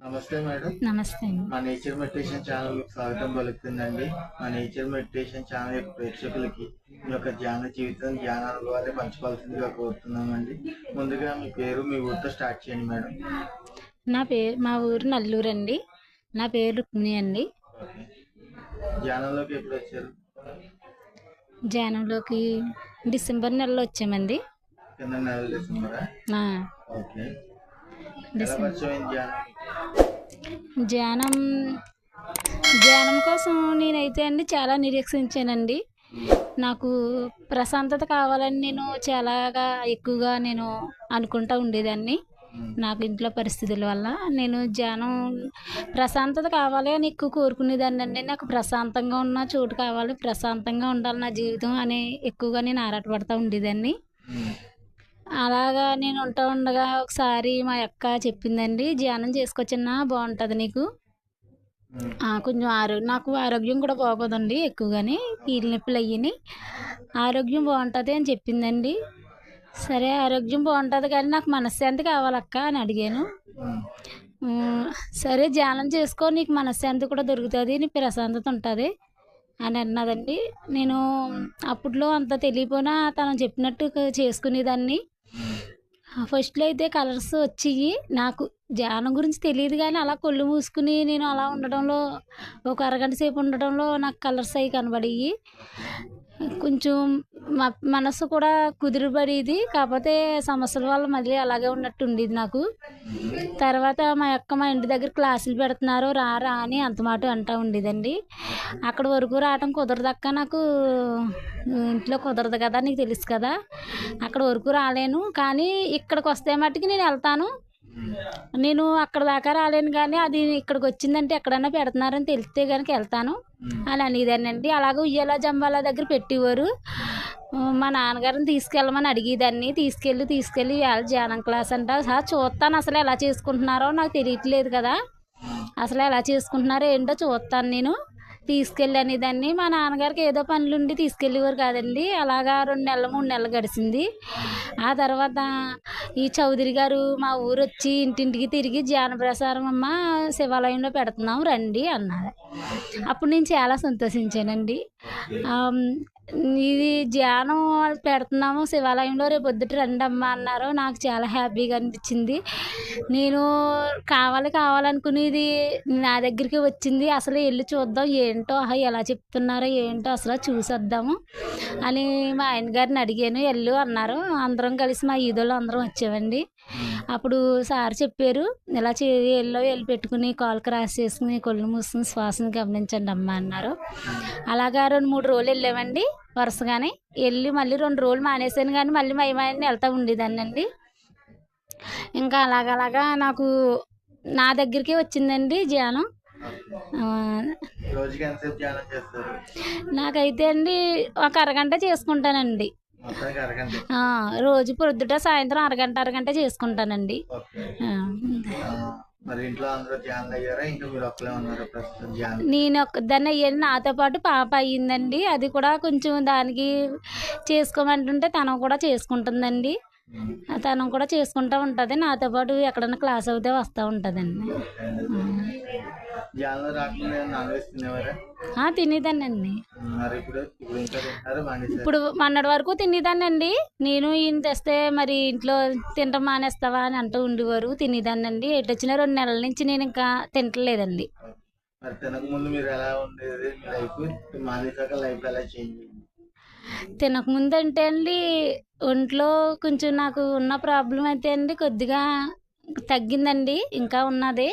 నమస్తే మేడం. నమస్తే మా నేచర్ మెడిటేషన్ ఛానల్ స్వాగతం పలుకుతుందండి. మా నేచర్ మెడిటేషన్ ఛానల్ యొక్క ప్రేక్షకులకి మీ యొక్క ధ్యాన జీవితం ధ్యాన అనుభవాలే పంచుకోవాల్సిందిగా కోరుతున్నామండి. ముందుగా మీ పేరు మీ ఊరితో స్టార్ట్ చేయండి మేడం. నా పేరు మా ఊరు నల్లూరు అండి. నా పేరు రుక్మిణి అండి. ధ్యానంలోకి ఎప్పుడు వచ్చారు? జానంలోకి డిసెంబర్ నెలలో వచ్చామండి. కింద నెల డిసెంబరా? ఓకే ఎలా డిసెంబర్ పరిచయం అయింది ధ్యానం? ధ్యానం కోసం నేనైతే అండి చాలా నిరీక్షించానండి. నాకు ప్రశాంతత కావాలని నేను చాలాగా ఎక్కువగా నేను అనుకుంటా ఉండేదాన్ని. నాకు ఇంట్లో పరిస్థితుల వల్ల నేను ధ్యానం ప్రశాంతత కావాలి అని ఎక్కువ కోరుకునేదాన్ని అండి. నాకు ప్రశాంతంగా ఉన్న చోటు కావాలి ప్రశాంతంగా ఉండాలి నా జీవితం అని ఎక్కువగా నేను ఆరాటపడతా ఉండేదాన్ని. అలాగా నేను ఉంటా ఉండగా ఒకసారి మా అక్క చెప్పిందండి ధ్యానం చేసుకొచ్చినా బాగుంటుంది నీకు. కొంచెం ఆరోగ్యం నాకు ఆరోగ్యం కూడా బాగోదండి ఎక్కువగానే కీళ్ళ నొప్పులు అయ్యి ఆరోగ్యం బాగుంటుంది అని చెప్పిందండి. సరే ఆరోగ్యం బాగుంటుంది కానీ నాకు మనశ్శాంతి కావాలక్క? అని అడిగాను. సరే ధ్యానం చేసుకో నీకు మనశ్శాంతి కూడా దొరుకుతుంది నీ ప్రశాంతత ఉంటుంది అని అన్నదండి. నేను అప్పట్లో అంత తెలియపోయినా తను చెప్పినట్టు చేసుకునేదాన్ని. ఫస్ట్లో అయితే కలర్స్ వచ్చాయి. నాకు ధ్యానం గురించి తెలియదు కానీ అలా కళ్ళు మూసుకుని నేను అలా ఉండడంలో ఒక అరగంట సేపు ఉండడంలో నాకు కలర్స్ అవి కనబడియి. కొంచెం మనసు కూడా కుదిరిపడేది కాకపోతే సమస్యల వల్ల మళ్ళీ అలాగే ఉన్నట్టు ఉండేది నాకు. తర్వాత మా యొక్క మా ఇంటి దగ్గర క్లాసులు పెడుతున్నారు. రా రా అని అంత మాట అంటూ ఉండేదండి. అక్కడ వరకు రావటం కుదరదక్క నాకు. ఇంట్లో కుదరదు కదా నీకు తెలుసు కదా. అక్కడ వరకు రాలేను. కానీ ఇక్కడికి వస్తే మట్టుకు నేను వెళ్తాను. నేను అక్కడ దాకా రాలేను కానీ అది ఇక్కడికి వచ్చిందంటే ఎక్కడైనా పెడుతున్నారని తెలిస్తే కనుక వెళ్తాను. అని అనేదానండి అలాగే ఉయ్యాల జంబాల దగ్గర పెట్టేవారు. మా నాన్నగారిని తీసుకెళ్ళమని అడిగేదాన్ని. తీసుకెళ్ళి తీసుకెళ్ళి వేళ ధ్యానం క్లాస్ అంట. సార్ చూస్తాను అసలు ఎలా చేసుకుంటున్నారో నాకు తెలియట్లేదు కదా. అసలు ఎలా చేసుకుంటున్నారో ఏంటో చూస్తాను నేను. తీసుకెళ్ళి అనేదాన్ని మా నాన్నగారికి ఏదో పనులుండి తీసుకెళ్ళేవారు కాదండి. అలాగా రెండు నెలలు మూడు నెలలు గడిచింది ఆ తర్వాత ఈ చౌదరి గారు మా ఊరు వచ్చి ఇంటింటికి తిరిగి జ్ఞానప్రసారం అమ్మ శివాలయంలో పెడుతున్నాం రండి అన్నారు. అప్పుడు నేను చాలా సంతోషించానండి. ఇది ధ్యానం పెడుతున్నాము శివాలయంలో. రేపు పొద్దుట రండి అమ్మా అన్నారు. నాకు చాలా హ్యాపీగా అనిపించింది. నేను కావాలి కావాలనుకునేది నా దగ్గరికి వచ్చింది. అసలు వెళ్ళి చూద్దాం. ఏంటో ఎలా చెప్తున్నారో ఏంటో అసలు చూసేద్దాము అని మా ఆయన గారిని అడిగాను. వెళ్ళు అన్నారు. అందరం కలిసి మా ఈదోళ్ళు అందరం వచ్చామండి. అప్పుడు సార్ చెప్పారు ఇలా చే ఎల్లో వెళ్ళి పెట్టుకుని కాలు క్రాస్ చేసుకుని కొళ్ళు మూసుకుని శ్వాసను గమనించండి అమ్మ అన్నారు. అలాగా రెండు మూడు రోజులు వెళ్ళామండి. వరుసగానే వెళ్ళి మళ్ళీ రెండు రోజులు మానేసాను కానీ మళ్ళీ మయమాయని వెళ్తూ ఉండేదాన్ని అండి ఇంకా అలాగలాగా నాకు నా దగ్గరికి వచ్చిందండి ధ్యానం. నాకైతే అండి ఒక అరగంట చేసుకుంటానండి. రోజు పొద్దుట సాయంత్రం అరగంట అరగంట చేసుకుంటానండి. మరి ఇంట్లో అందరూ అయ్యారా? ఇంకా మీరు ఒక్కలే ఉన్నారా ప్రస్తుతం ధ్యానం? నేను ఒక్కదాన్ని అయ్యాను. నాతో పాటు పాప అయ్యిందండి. అది కూడా కొంచెం దానికి చేసుకోమంటుంటే తను కూడా చేసుకుంటుందండి. తను కూడా చేసుకుంటూ ఉంటుంది. నాతో పాటు ఎక్కడైనా క్లాస్ అవుతే వస్తూ ఉంటుందండి. ధ్యానం రాకుండా నాన్ వెజ్ తినేవారా? ఆ, తినేదానండి ఉమ్, మరి ఇప్పుడు ఇప్పుడు ఇంకా తింటారు మానేశారు? ఇప్పుడు మొన్నటి వరకు తినేదానండి నేను ఈయన తెస్తే మరి ఇంట్లో తినటం మానేస్తావా అని అంటూ ఉండేవారు తినేదానండి ఎటు వచ్చిన రెండు నెలల నుంచి నేను ఇంకా తింటలేదండి. మరి తినక ముందు మీరు ఎలా ఉండేది? మీ లైఫ్ మానేశాక లైఫ్ ఎలా చేంజ్ అయింది? తినకముందు అంటే అండి ఒంట్లో కొంచెం నాకు ఉన్న ప్రాబ్లం అయితే అండి కొద్దిగా తగ్గిందండి ఇంకా ఉన్నది.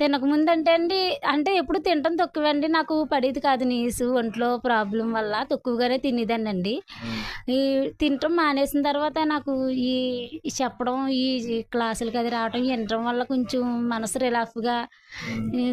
తినకముందు అంటే అండి అంటే ఎప్పుడు తినటం తక్కువండి. నాకు పడేది కాదు నీసు ఒంట్లో ప్రాబ్లం వల్ల తక్కువగానే తినేదాన్ని అండి ఈ తినటం మానేసిన తర్వాత నాకు ఈ చెప్పడం ఈ క్లాసులకి అది రావడం వినటం వల్ల కొంచెం మనసు రిలాక్స్గా ఈ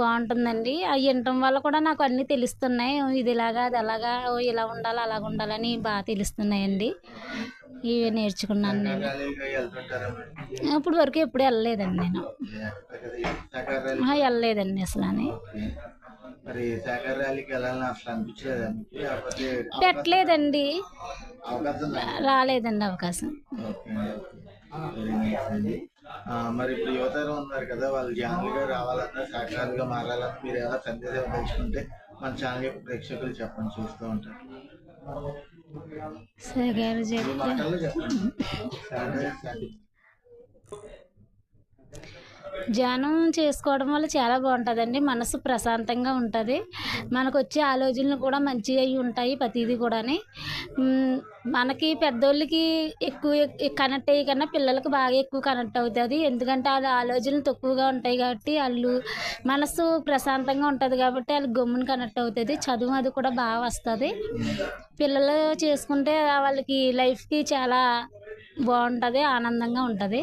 బాగుంటుందండి. ఆ వినటం వల్ల కూడా నాకు అన్నీ తెలుస్తున్నాయి. ఇది ఇలాగా అది అలాగా ఓ ఇలా ఉండాలి అలాగ ఉండాలని బాగా తెలుస్తున్నాయండి. ఇవి నేర్చుకున్నాను నేను. అప్పుడు వరకు ఎప్పుడు వెళ్ళలేదండి నేను. వెళ్ళలేదండి అసలు అని. అసలు పెట్టలేదండి. రాలేదండి అవకాశం. మరి ఇప్పుడు యువతరం ఉన్నారు కదా వాళ్ళు ధ్యానులుగా రావాలన్నా సాక్షాత్గా మారాలన్నా మీరు ఎలా సందేశం తెలుసుకుంటే మన ఛానల్ యొక్క ప్రేక్షకులు చెప్పండి చూస్తూ ఉంటారు సరే గారు మీ చెప్తే మాటల్లో చెప్పండి సరే, సరే. ధ్యానం చేసుకోవడం వల్ల చాలా బాగుంటుందండి. మనసు ప్రశాంతంగా ఉంటుంది. మనకు వచ్చే ఆలోచనలు కూడా మంచిగా అయి ఉంటాయి ప్రతిదీ కూడాని. మనకి పెద్దోళ్ళకి ఎక్కువ కనెక్ట్ అయ్యి కన్నా పిల్లలకు బాగా ఎక్కువ కనెక్ట్ అవుతుంది. ఎందుకంటే వాళ్ళ ఆలోచనలు తక్కువగా ఉంటాయి కాబట్టి వాళ్ళు మనసు ప్రశాంతంగా ఉంటుంది కాబట్టి వాళ్ళు గమ్మున కనెక్ట్ అవుతుంది. చదువు అది కూడా బాగా వస్తుంది. పిల్లలు చేసుకుంటే వాళ్ళకి లైఫ్కి చాలా బాగుంటుంది ఆనందంగా ఉంటుంది.